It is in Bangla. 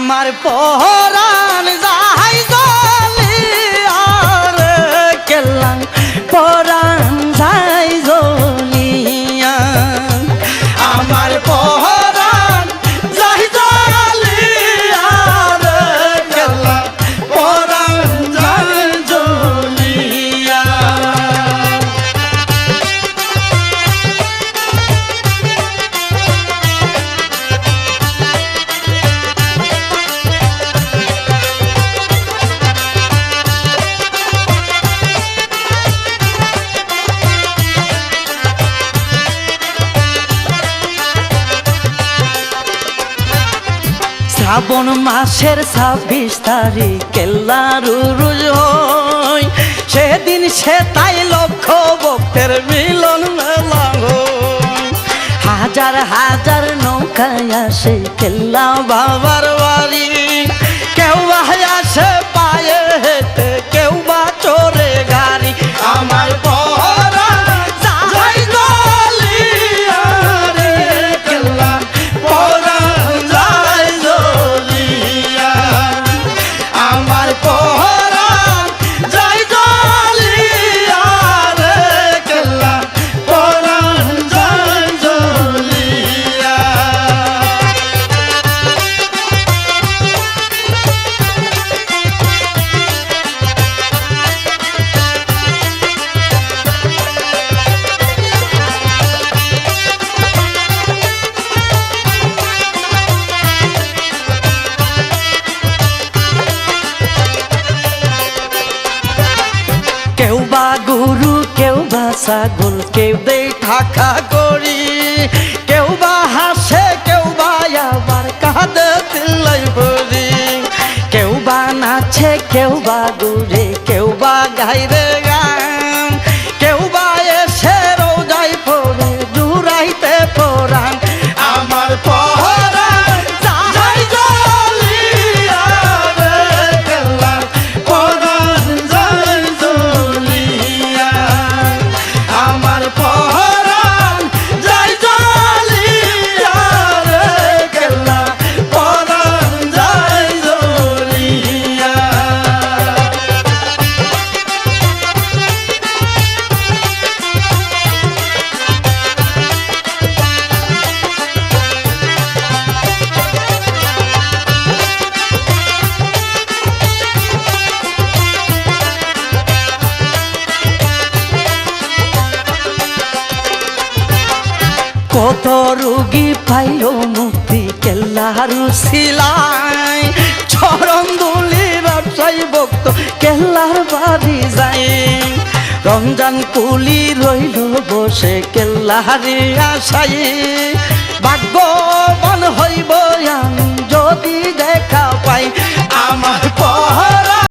আমার পহরান যাই শ্রাবণ মাসের ছাব্বিশ তারিখ, কেল্লার রুজ সেদিন সে তাই লক্ষ ভক্তের মিলন মেলা হাজার হাজার নৌকায় আসে কেল্লা বাবার বাড়ি। গরু, কেউ বা ছাগল, কেউ দেই ঠাকা করি। কেউ বা হাসে, কেউ বা আবার কাঁদে তিল্লাই ভরি। কেউ বা নাচে, কেউ বা দূরে কেউ বা গাইরে কত রুগী পাইল মুক্তি কেল্লারু শিলাই চরণ দুলি ব্যবসায়ী ভক্ত কেল্লার বাড়ি যায়। রমজান কুলি রইল বসে কেল্লাহারি আশাই ভাগ্য